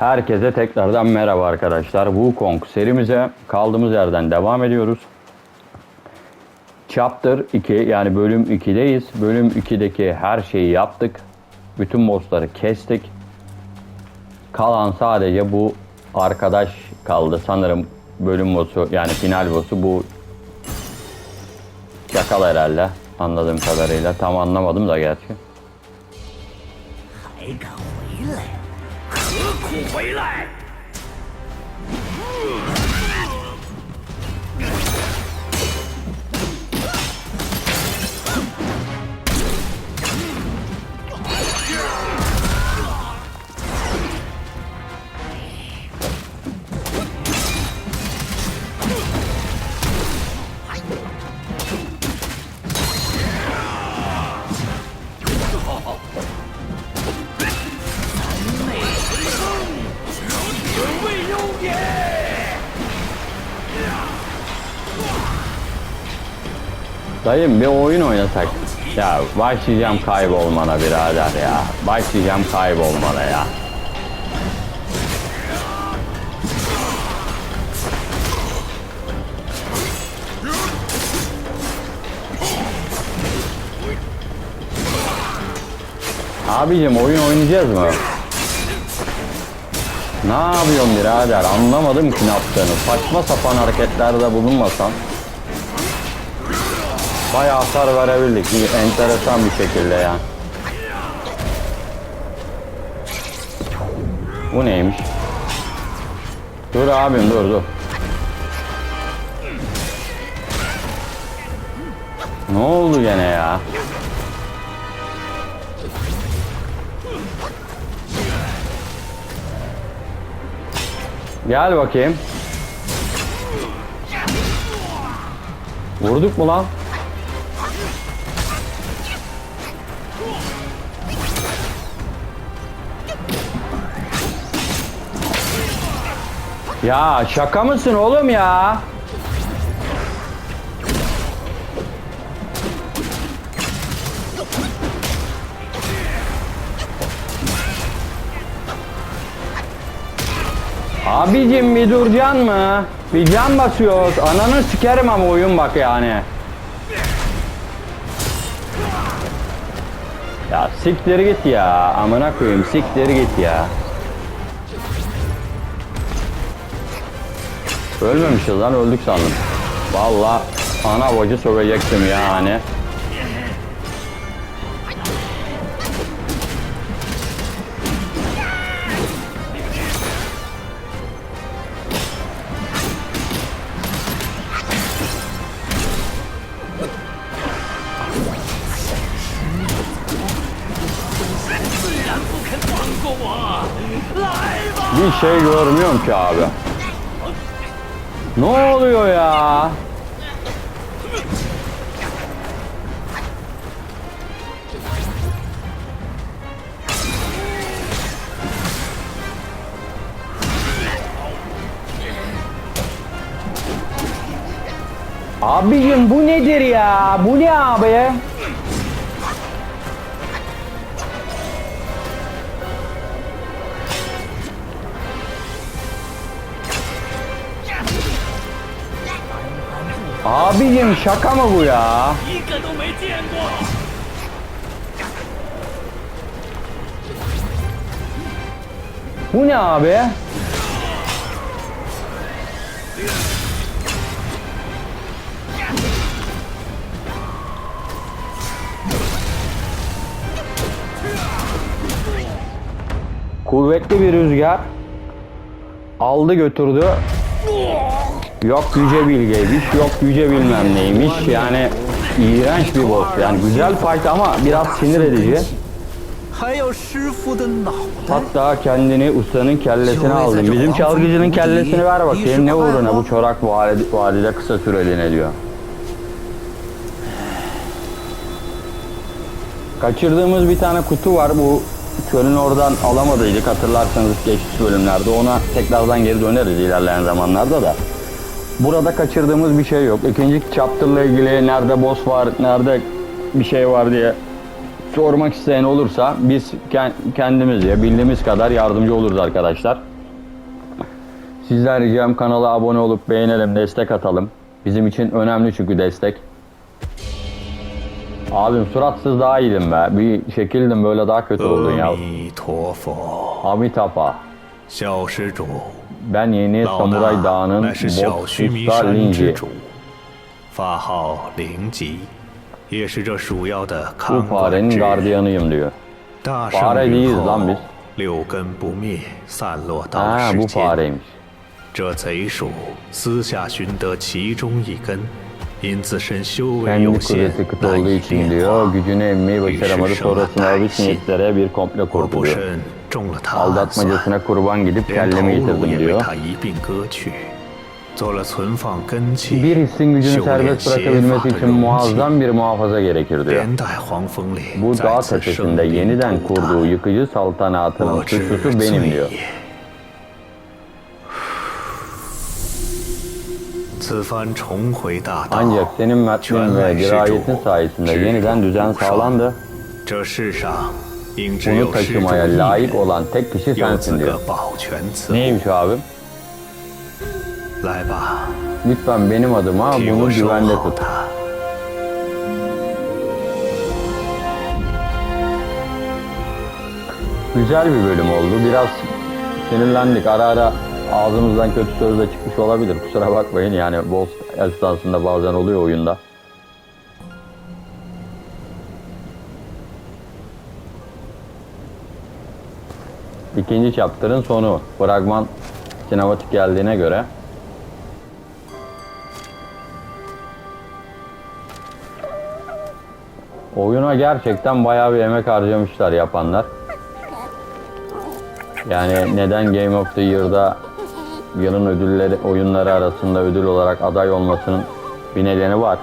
Herkese tekrardan merhaba arkadaşlar. Wukong serimize kaldığımız yerden devam ediyoruz. Chapter 2 yani bölüm 2'deyiz. Bölüm 2'deki her şeyi yaptık. Bütün bossları kestik. Kalan sadece bu arkadaş kaldı. Sanırım bölüm boss'u yani final boss'u bu Çakal herhalde anladığım kadarıyla. Tam anlamadım da gerçi. Dayım bir oyun oynasak. Ya başlayacağım kaybolmana birader ya. Başlayacağım kaybolmana ya. Abicim oyun oynayacağız mı? Ne yapıyorsun birader? Anlamadım ki ne yaptığını. Saçma sapan hareketlerde bulunmasan. Bayağı hasar verebildik. Enteresan bir şekilde ya. Bu neymiş? Dur abim dur dur. Ne oldu gene ya? Gel bakayım. Vurduk mu lan? Ya şaka mısın oğlum ya? Abicim bir duracaksın mı? Bir can basıyoruz. Ananı sikerim ama oyun bak yani. Ya siktir git ya. Amına koyayım siktir git ya. Ölmemişiz lan öldük sandım. Vallahi ana bacı sövecektim yani. Bir şey görmüyorum ki abi. Ne oluyor ya? Abicim bu nedir ya? Bu ne abi? Abicim şaka mı bu ya? Bu ne abi? Kuvvetli bir rüzgar aldı götürdü. Yok yüce bilgeymiş, yok yüce bilmem neymiş. Yani iğrenç bir boss. Yani güzel fight ama biraz sinir edici. Hatta kendini ustanın kellesine aldım. Bizim çalgıcının kellesini ver bakayım ne uğruna bu çorak vadide kısa süreliğine diyor. Kaçırdığımız bir tane kutu var. Bu Köl'ün oradan alamadıydık hatırlarsanız geçmiş bölümlerde. Ona tekrardan geri döneriz ilerleyen zamanlarda da. Burada kaçırdığımız bir şey yok. İkinci chapter'la ilgili nerede boss var, nerede bir şey var diye sormak isteyen olursa biz ken- kendimizce bildiğimiz kadar yardımcı oluruz arkadaşlar. Sizler ricam kanala abone olup beğenelim, destek atalım. Bizim için önemli çünkü destek. Abim suratsız daha iyiydim be. Bir şekildim böyle daha kötü oldun 阿 ya. 弥陀佛， Amitabha. 小施主， Ben yeni 老 Samuray 衲 Dağı'nın 乃是小须弥 Boksuzlar 山之 Linci. 主，法号灵吉，也是这鼠妖的 Bu 看管 farenin 之人。 gardiyanıyım diyor. 大 Fare 圣 değiliz 日 lan 后 biz.，六根不灭，散落到 Ha 世 bu 间。 fareymiş. 这贼鼠私下寻得其中一根，因自身修为有 Kendi 限 kudreti kıt 难 olduğu 以 için 炼 diyor 化。 gücünü emmeyi başaramadı sonrasında bir sineklere bir komple 我 kurdu 不 diyor. 慎中了他暗算， Aldatmacasına kurban gidip kellemi yitirdim diyor. Bir hissin gücünü serbest bırakabilmesi için muazzam bir muhafaza gerekir diyor. Bu dağ tepesinde yeniden kurduğu yıkıcı saltanatının suçlusu benim diyor. Ancak senin metnin ve dirayetin sayesinde yeniden düzen sağlandı. Bunu taşımaya layık olan tek kişi sensin diyor. Neymiş abim? Lütfen benim adıma bunu güvende tut. Güzel bir bölüm oldu. Biraz sinirlendik. Ara ara ağzımızdan kötü söz de çıkmış olabilir. Kusura bakmayın yani bol esnasında bazen oluyor oyunda. İkinci chapter'ın sonu. Fragman sinematik geldiğine göre Oyuna gerçekten bayağı bir emek harcamışlar yapanlar. Yani neden Game of the Year'da yılın ödülleri oyunları arasında ödül olarak aday olmasının bir nedeni var.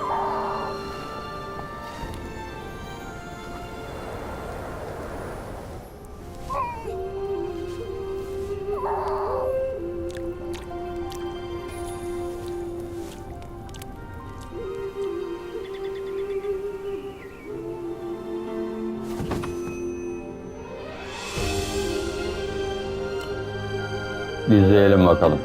İzleyelim bakalım.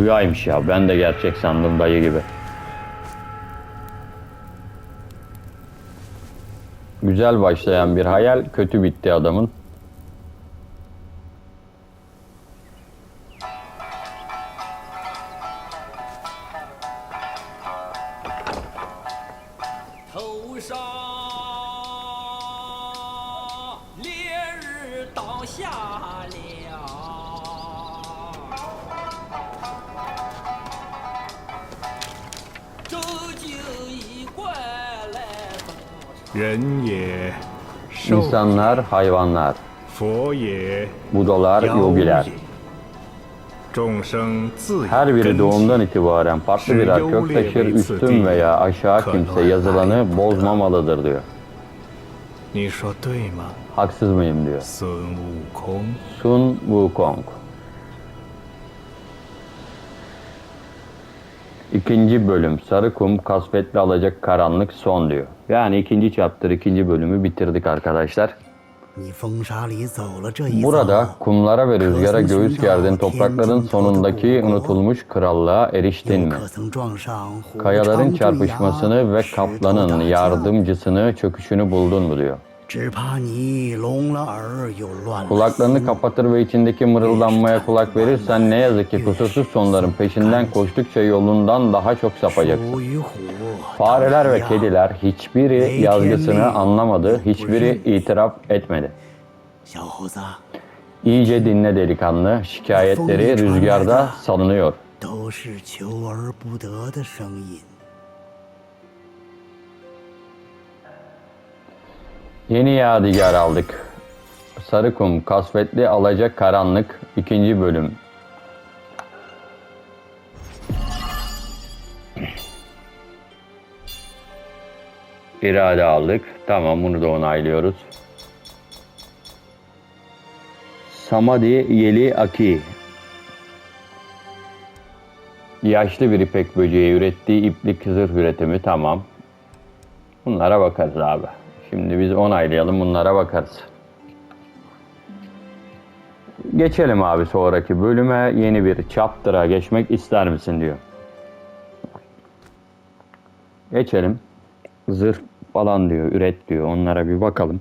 Rüyaymış ya. Ben de gerçek sandım dayı gibi. Güzel başlayan bir hayal kötü bitti adamın. “ İnsanlar, hayvanlar, Budalar, yogiler. Her biri doğumdan itibaren farklı birer kök taşır, üstün veya aşağı kimse yazılanı bozmamalıdır diyor. Haksız mıyım diyor. Sun Wukong. İkinci bölüm Sarıkum kasvetli alacak karanlık son diyor. Yani ikinci chapter ikinci bölümü bitirdik arkadaşlar. Burada kumlara ve rüzgara göğüs gerdin toprakların sonundaki unutulmuş krallığa eriştin mi? Kayaların çarpışmasını ve kaplanın yardımcısını çöküşünü buldun mu diyor. 只怕你聋了耳又乱了 Kulaklarını 心 kapatır ve içindeki mırıldanmaya kulak verirsen ne yazık ki kusursuz sonların peşinden koştukça yolundan daha çok sapacaksın. 虎与虎 Fareler ve 打架 kediler hiçbiri yazgısını anlamadı, hiçbiri itiraf etmedi. 小猴子 İyice dinle delikanlı, şikayetleri rüzgarda salınıyor. 都是求而不得的声音。 Yeni yadigar aldık. Sarıkum, kasvetli alacak karanlık, ikinci bölüm. İrade aldık. Tamam bunu da onaylıyoruz. Samadi Yeli Aki. Yaşlı bir ipek böceği ürettiği iplik zırh üretimi tamam. Bunlara bakarız abi. Şimdi biz onaylayalım bunlara bakarız. Geçelim abi sonraki bölüme. Yeni bir chapter'a geçmek ister misin diyor. Geçelim. Zırh falan diyor, üret diyor. Onlara bir bakalım.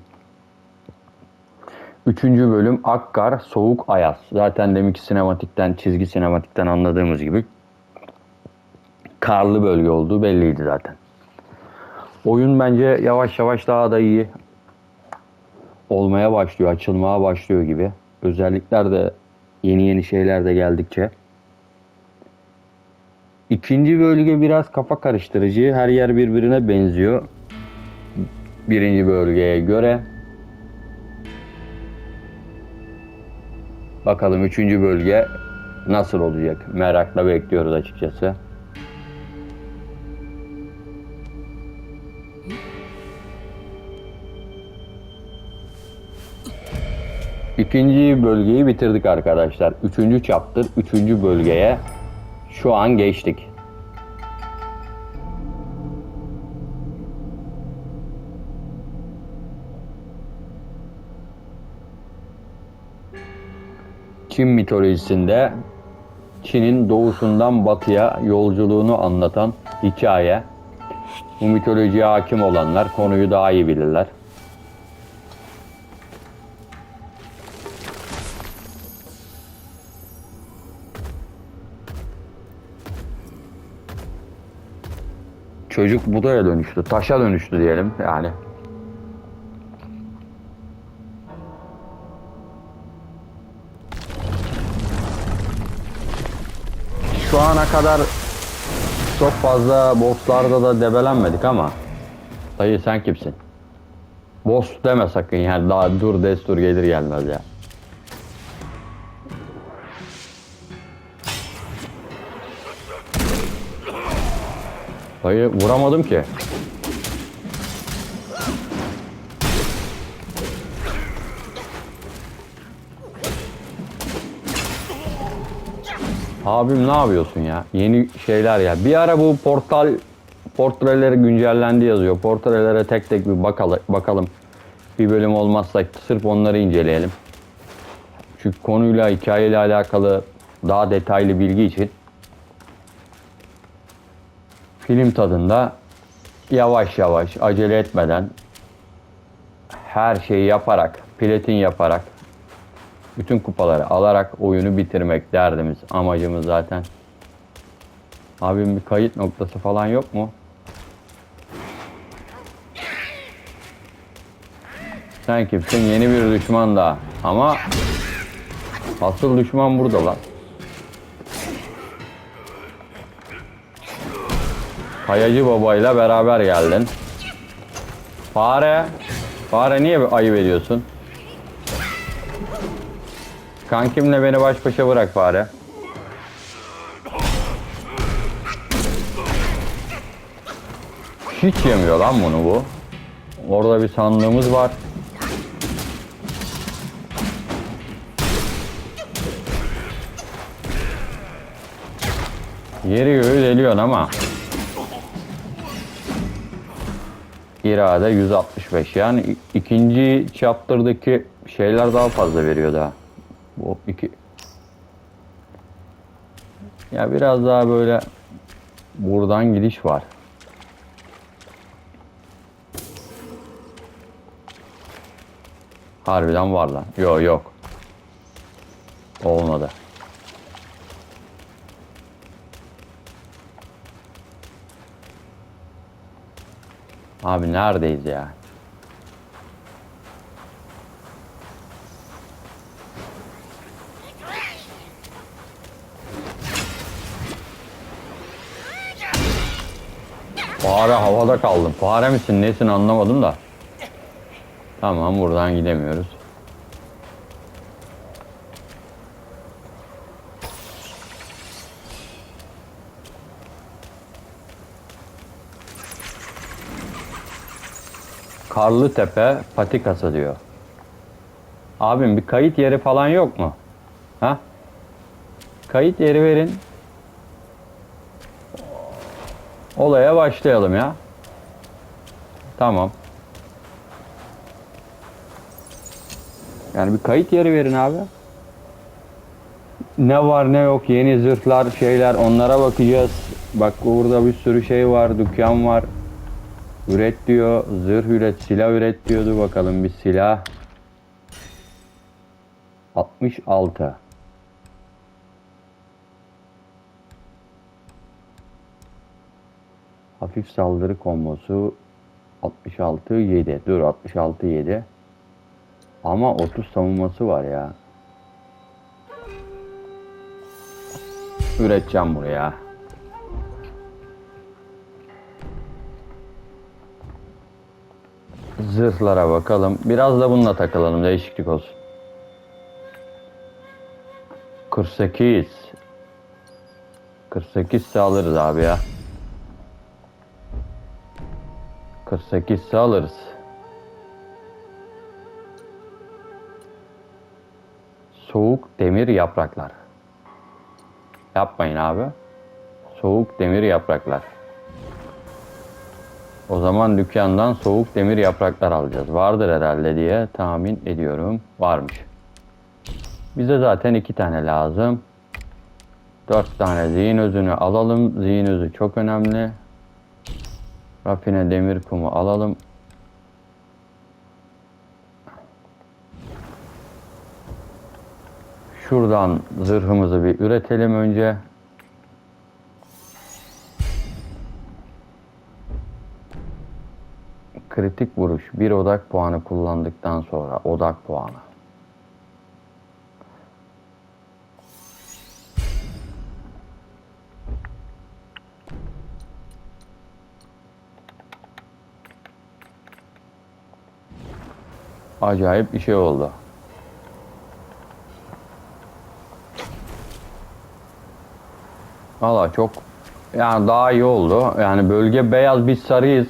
Üçüncü bölüm Akkar Soğuk Ayaz. Zaten deminki sinematikten, çizgi sinematikten anladığımız gibi karlı bölge olduğu belliydi zaten. Oyun bence yavaş yavaş daha da iyi olmaya başlıyor, açılmaya başlıyor gibi. Özellikler de yeni yeni şeyler de geldikçe. İkinci bölge biraz kafa karıştırıcı. Her yer birbirine benziyor. Birinci bölgeye göre. Bakalım üçüncü bölge nasıl olacak? Merakla bekliyoruz açıkçası. İkinci bölgeyi bitirdik arkadaşlar. Üçüncü chapter, üçüncü bölgeye şu an geçtik. Çin mitolojisinde Çin'in doğusundan batıya yolculuğunu anlatan hikaye. Bu mitolojiye hakim olanlar konuyu daha iyi bilirler. Çocuk budaya dönüştü, taşa dönüştü diyelim yani. Şu ana kadar çok fazla bosslarda da debelenmedik ama dayı sen kimsin? Boss deme sakın yani daha dur destur gelir gelmez ya. Dayı vuramadım ki. Abim ne yapıyorsun ya? Yeni şeyler ya. Bir ara bu portal portreleri güncellendi yazıyor. Portrelere tek tek bir bakalım. bakalım. Bir bölüm olmazsa sırf onları inceleyelim. Çünkü konuyla, hikayeyle alakalı daha detaylı bilgi için film tadında yavaş yavaş acele etmeden her şeyi yaparak, platin yaparak bütün kupaları alarak oyunu bitirmek derdimiz, amacımız zaten. Abim bir kayıt noktası falan yok mu? Sen kimsin? Yeni bir düşman daha. Ama asıl düşman burada lan. Kayacı babayla beraber geldin. Fare. Fare niye ayıp ediyorsun? Kankimle beni baş başa bırak fare. Hiç yemiyor lan bunu bu. Orada bir sandığımız var. Yeri göğü deliyorsun ama. İrade 165 yani ikinci chapter'daki şeyler daha fazla veriyor daha. Bu iki ya biraz daha böyle buradan gidiş var. Harbiden var lan. Yok yok. Olmadı. Abi neredeyiz ya? Fare havada kaldım. Fare misin nesin anlamadım da. Tamam buradan gidemiyoruz. Karlıtepe patikası diyor. Abim bir kayıt yeri falan yok mu? Ha? Kayıt yeri verin. Olaya başlayalım ya. Tamam. Yani bir kayıt yeri verin abi. Ne var ne yok yeni zırhlar şeyler onlara bakacağız. Bak burada bir sürü şey var dükkan var. Üret diyor zırh üret silah üret diyordu bakalım bir silah. 66. Hafif saldırı kombosu 66 7. Dur 66 7. Ama 30 savunması var ya. Üreteceğim buraya. Zırhlara bakalım. Biraz da bununla takılalım. Değişiklik olsun. 48. 48 ise alırız abi ya. 48 ise alırız. Soğuk demir yapraklar. Yapmayın abi. Soğuk demir yapraklar. O zaman dükkandan soğuk demir yapraklar alacağız. Vardır herhalde diye tahmin ediyorum. Varmış. Bize zaten iki tane lazım. Dört tane zihin özünü alalım. Zihin özü çok önemli. Rafine demir kumu alalım. Şuradan zırhımızı bir üretelim önce. Kritik vuruş. Bir odak puanı kullandıktan sonra odak puanı. Acayip bir şey oldu. Valla çok yani daha iyi oldu. Yani bölge beyaz biz sarıyız.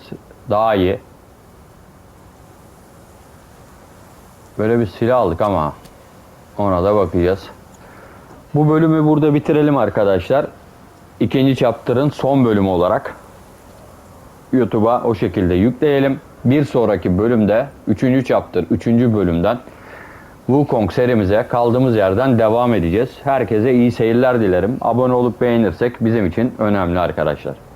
Daha iyi. Böyle bir silah aldık ama ona da bakacağız. Bu bölümü burada bitirelim arkadaşlar. İkinci chapter'ın son bölümü olarak YouTube'a o şekilde yükleyelim. Bir sonraki bölümde 3. chapter 3. bölümden Wukong serimize kaldığımız yerden devam edeceğiz. Herkese iyi seyirler dilerim. Abone olup beğenirsek bizim için önemli arkadaşlar.